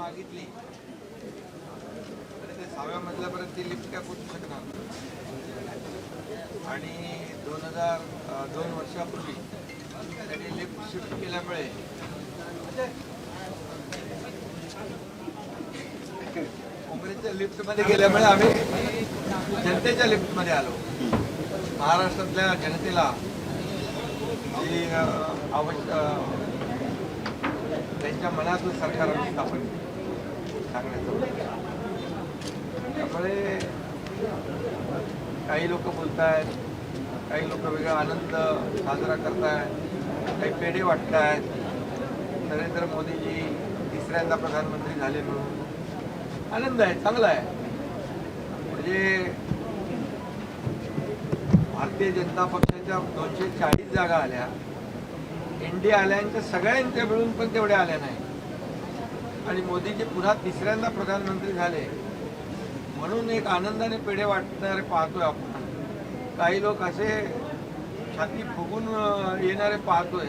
मागितली. तर ते सहाव्या मजल्यापर्यंत ती लिफ्ट काय पोचू शकणार? आणि दोन हजार दोन वर्षापूर्वी त्यांनी लिफ्ट शिफ्ट केल्यामुळे काँग्रेसच्या लिफ्टमध्ये गेल्यामुळे आम्ही जनतेच्या लिफ्टमध्ये आलो. महाराष्ट्रातल्या जनतेला जी आवश्यक त्यांच्या मनातलं सरकार आम्ही स्थापन केलं. सांगण्याचं त्यामुळे काही लोक बोलत आहेत काही लोक वेगळा आनंद साजरा करतायत काही पेढे वाटतायत. नरेंद्र मोदीजी तिसऱ्यांदा प्रधानमंत्री झाले म्हणून आनंद आहे चांगला आहे. म्हणजे भारतीय जनता पक्षाच्या दोनशे चाळीस जागा आल्या. इंडिया आल्यांच्या सगळ्यांच्या मिळून पण तेवढ्या आल्या नाही आणि मोदीजी पुन्हा तिसऱ्यांदा प्रधानमंत्री झाले. म्हणून एक आनंदाने पेढे वाटणारे पाहतोय आपण. काही लोक असे छाती फुगून येणारे पाहतोय.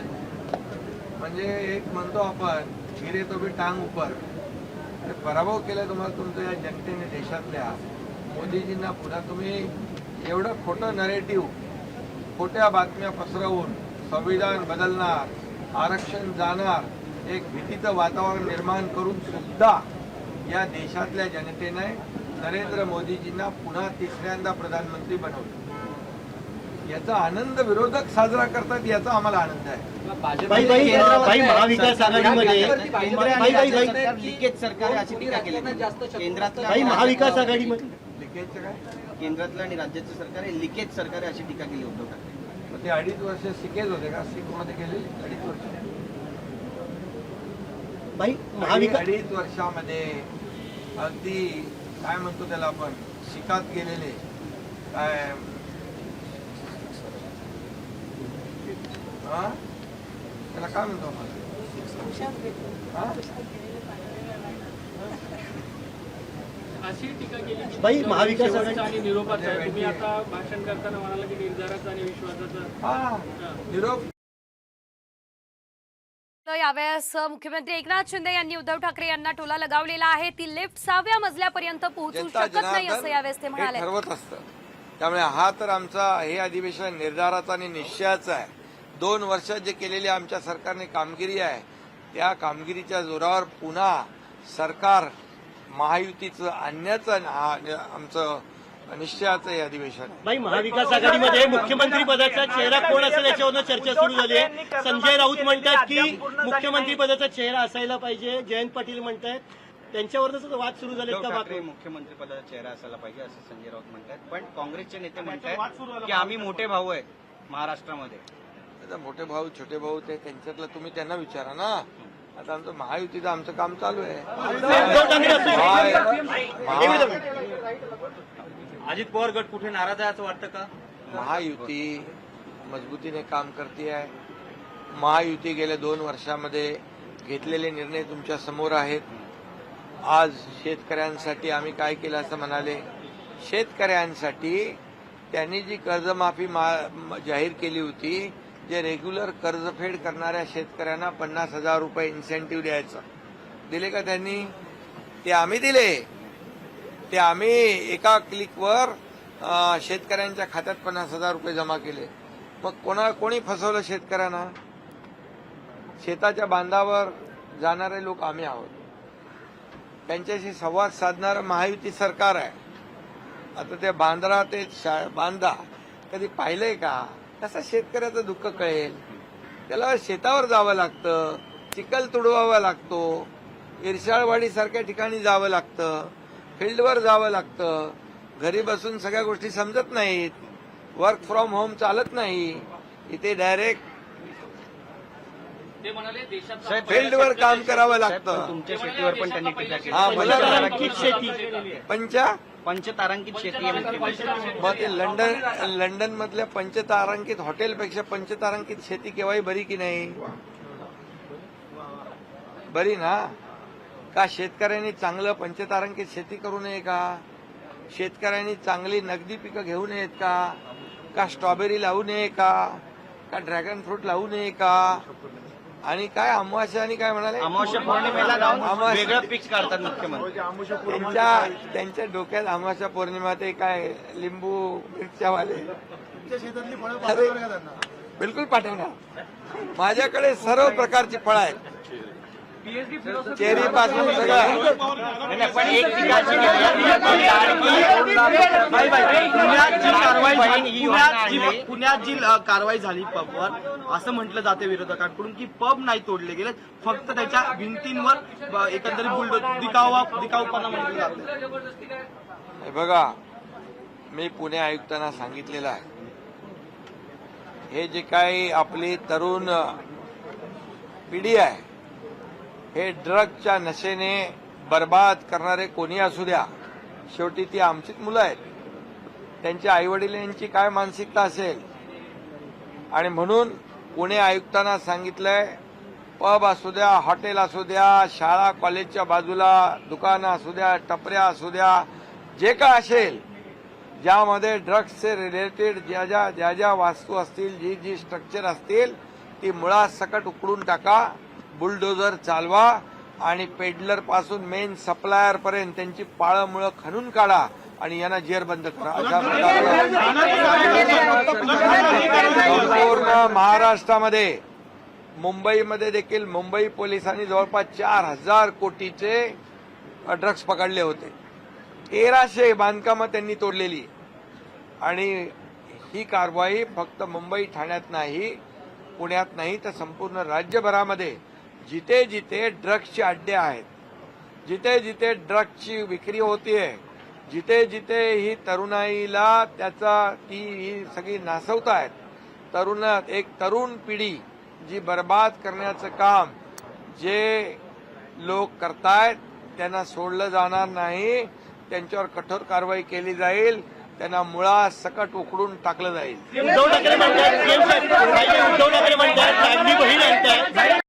म्हणजे एक म्हणतो आपण हिरे तो बी टांग उपर पराभव केला तुम्हाला तुमच्या या जनतेने देशातल्या. मोदीजींना पुन्हा तुम्ही एवढं खोटं नरेटिव्ह खोट्या बातम्या पसरवून संविधान बदलणार आरक्षण जाणार एक भीतीचं वातावरण निर्माण करून सुद्धा या देशातल्या जनतेने नरेंद्र मोदीजींना पुन्हा तिसऱ्यांदा प्रधानमंत्री बनवलं. याचा आनंद विरोधक साजरा करतात याचा आम्हाला आनंद आहे. महाविकास आघाडीमध्ये बाई बाई बाई लिकेज सरकार अशी टीका केली. केंद्रातलं आणि राज्याचं सरकार आहे. लिकेज सरकार अशी टीका केली उद्धव ठाकरे. मग ते अडीच वर्ष सिकेज होते का? सिकमध्ये गेले अडीच वर्ष. महाविकास अडीच वर्षामध्ये अगदी काय म्हणतो त्याला आपण शिकात गेलेले काय हा? त्याला काय म्हणतो हा? अशी टीका केली की बाई, महाविकास आघाडी- शेवटचा आणि निरोपाचा. तुम्ही आता भाषण करताना म्हणाला की निर्धाराचा आणि विश्वासाचा हा निरोप यावेळेस मुख्यमंत्री एकनाथ शिंदे यांनी उद्धव ठाकरे यांना टोला लगावलेला आहे. ती लिफ्ट सहाव्या मजल्यापर्यंत पोहोचू शकत नाही असं यावेळेस ते हे म्हणाले. ठरवत असतं. त्यामुळे हा तर आमचा हे अधिवेशन निर्धाराचा आणि निश्चयाचा आहे. दोन वर्षात जे केलेली आमच्या सरकारने कामगिरी आहे त्या कामगिरीच्या जोरावर पुन्हा सरकार महायुतीचं आणण्याचं आमचं निश्चयाचं हे अधिवेशन आहे. बाई महाविकास आघाडीमध्ये मुख्यमंत्री पदाचा चेहरा कोण असेल याच्यावरनं चर्चा सुरू झाली आहे. संजय राऊत म्हणतात की मुख्यमंत्री पदाचा चेहरा असायला पाहिजे. जयंत पाटील म्हणतायत. त्यांच्यावरच वाद सुरू झाले उद्धव का ठाकरे बाकी मुख्यमंत्री पदाचा चेहरा असायला पाहिजे असं संजय राऊत म्हणतात पण काँग्रेसचे नेते म्हणतात की आम्ही मोठे भाऊ आहेत महाराष्ट्रामध्ये. आता मोठे भाऊ छोटे भाऊ ते त्यांच्यातलं तुम्ही त्यांना विचारा ना. आता आमचं महायुतीचं आमचं काम चालू आहे. उद्धव ठाकरे असं- महा- अजित पवार गट कुठे नाराज आहे असं वाटतं का? महायुती मजबूतीने काम करते आहे. महायुती गेल्या दोन वर्षामध्ये घेतलेले निर्णय तुमच्यासमोर आहेत. आज शेतकऱ्यांसाठी आम्ही काय केलं असं म्हणाले? शेतकऱ्यांसाठी त्यांनी जी कर्जमाफी मा- जाहीर केली होती जे रेग्युलर कर्जफेड करणाऱ्या शेतकऱ्यांना पन्नास हजार रुपये इन्सेंटिव्ह द्यायचं. दिले का त्यांनी? ते आम्ही दिले. ते आम्ही एका क्लिकवर शेतकऱ्यांच्या खात्यात पन्नास हजार रुपये जमा केले. मग कोणा कोणी फसवलं शेतकऱ्यांना? शेताच्या बांधावर जाणारे लोक आम्ही आहोत. त्यांच्याशी संवाद साधणारं महायुती सरकार आहे. आता ते बांद्रा ते शा- बांधा कधी पाहिलंय का? कसं शेतकऱ्याचं दुःख कळेल? त्याला शेतावर जावं लागतं चिखल तुडवावा लागतो इरशाळवाडीसारख्या ठिकाणी जावं लागतं. फील्डवर जावं लागतं. घरी बसून सगळ्या गोष्टी समजत नाहीत. वर्क फ्रॉम होम चालत नाही. इथे डायरेक्ट फील्डवर काम करावं लागतं. तुमच्या शेतीवर पण त्यांनी टीका केली. हा, मला पंचतारांकित शेती. पंचा पंचतारांकित शेती आहे मुख्यमंत्री मग ते लंडन लंडन मधल्या पंचतारांकित हॉटेलपेक्षा पंचतारांकित शेती केव्हाही बरी की नाही? बरी ना? का शेतकऱ्यांनी चांगलं पंचतारांकित शेती करू नये का? शेतकऱ्यांनी चांगली नगदी पिकं घेऊ नयेत का? का स्ट्रॉबेरी लावू नये का? का ड्रॅगन फ्रूट लावू नये का? आणि काय अमावास्या आणि काय म्हणाले? अमावस्या पौर्णिमेला जाऊन अमावस्या. वेगळं पिक्स काढतात मुख्यमंत्री. त्यांच्या त्यांच्या डोक्यात अमावास्या पौर्णिमा ते काय लिंबू मिरच्यावाले? बिलकुल पाठवणार. माझ्याकडे सर्व प्रकारची फळं आहेत. चेरी पासून सगळं पण एक ठिकाणची पुण्यात जी कारवाई झाली पबवर असं म्हटलं जाते विरोधकांकडून की पब नाही तोडले गेले फक्त त्याच्या भिंतींवर एकंदरीत बुलडोज दिखावा दिखाऊपणा म्हटलं जातं. हे बघा मी पुणे आयुक्तांना सांगितलेलं आहे. हे जे काही आपली तरुण पिढी आहे हे ड्रगच्या नशेने बर्बाद करणारे कोणी असू द्या. शेवटी ती आमचीच मुलं आहेत. त्यांच्या आईवडिलांची काय मानसिकता असेल? आणि म्हणून पुणे आयुक्तांना सांगितलंय पब असू द्या हॉटेल असू द्या शाळा कॉलेजच्या बाजूला दुकानं असू द्या टपऱ्या असू द्या जे काय असेल ज्यामध्ये ड्रग्सचे रिलेटेड ज्या ज्या ज्या ज्या वास्तू असतील जी जी स्ट्रक्चर असतील ती मुळात सकट उकडून टाका. बुलडोजर चालवा आणि पेडलरपासून मेन सप्लायर पर्यंत त्यांची पाळं मुळं खणून काढा आणि यांना जेरबंद करा. अशा संपूर्ण महाराष्ट्रामध्ये मुंबईमध्ये देखील मुंबई पोलिसांनी जवळपास चार हजार कोटीचे ड्रग्ज पकडले होते. तेराशे बांधकामं त्यांनी तोडलेली. आणि ही कारवाई फक्त मुंबई ठाण्यात नाही पुण्यात नाही तर संपूर्ण राज्यभरामध्ये जिथे जिथे ड्रग्सचे अड्डे आहेत जिथे जिथे ड्रग्सची विक्री होतीये जिथे जिथे ही तरुणाईला त्याचा ती ही सगळी नासवतायत. तरुण एक तरुण पिढी जी बर्बाद करण्याचं काम जे लोक करतायत त्यांना सोडलं जाणार नाही त्यांच्यावर कठोर कारवाई केली जाईल त्यांना मुळा सकट उकडून टाकलं जाईल. उद्धव ठाकरे म्हणतात